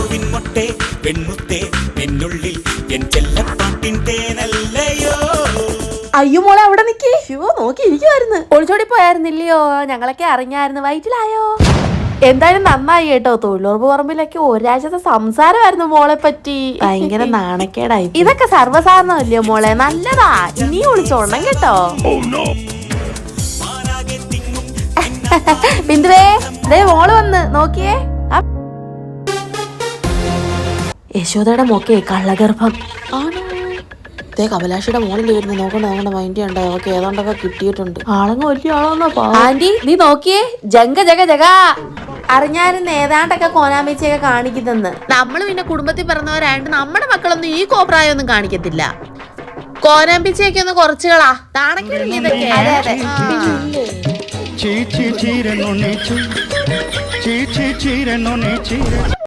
പൂവിൻ മൊട്ടെ പെൺമുത്തേ നിന്നുള്ളിൽ എൻ ചെല്ലപ്പാട്ടിൻ തേനല്ലയോ? അയ്യോ മോളെ അവിടെ നിക്കേ. അയ്യോ നോക്കി ഇരിക്കുവായിരുന്നു. ഒളിച്ചോടി പോയായിരുന്നില്ലയോ? ഞങ്ങളൊക്കെ അറിഞ്ഞായിരുന്നു. വയറ്റിലായോ? എന്തായാലും നന്നായി കേട്ടോ. തൊഴിലുറപ്പ് പറമ്പിലൊക്കെ ഒരാഴ്ചത്തെ സംസാരമായിരുന്നു മോളെ പറ്റി. ഭയങ്കര നാണക്കേടായി ഇതൊക്കെ സർവസാധാരണമല്ലയോ മോളെ? നല്ലതാ. ഇനി ഒളിച്ചോണം കേട്ടോ. തിങ്ങും ബിന്ദുവേ ദേ മോൾ വന്ന്. നോക്കിയേ. യശോദയുടെ മോക്കെ കള്ളഗർഭം. ആണോ? ദേ കമലാഷിയുടെ മോളിൽ വരുന്ന നോക്കണ്ട നോക്കണ്ട മൈൻഡ് ഉണ്ടോ അവക്ക് ഏതാണ്ടൊക്കെ കിട്ടിയിട്ടുണ്ട്. ആളങ്ങ് വലിയ ആളാന്നോ ആന്റി നീ നോക്കിയേ? ജങ്ക ജഗ ജഗ. അറിഞ്ഞായിരുന്നു ഏതാണ്ടൊക്കെ കോനാമേച്ചിയൊക്കെ കാണിക്കുന്നെന്ന്. നമ്മൾ പിന്നെ കുടുംബത്തിൽ പറഞ്ഞവരായിട്ട് നമ്മുടെ മക്കളൊന്നും ഈ കോപ്രായൊന്നും കാണിക്കത്തില്ല. കോനാമ്പിച്ചയൊക്കെ ഒന്ന് കുറച്ചുകളാ. താണക്കേടില്ല ഇതൊക്കെ? അതെ അതെ. ചീ ചീ ചീരനൊണ്ണി ചീ. ചീ ചീ ചീരനൊണ്ണി ചീര.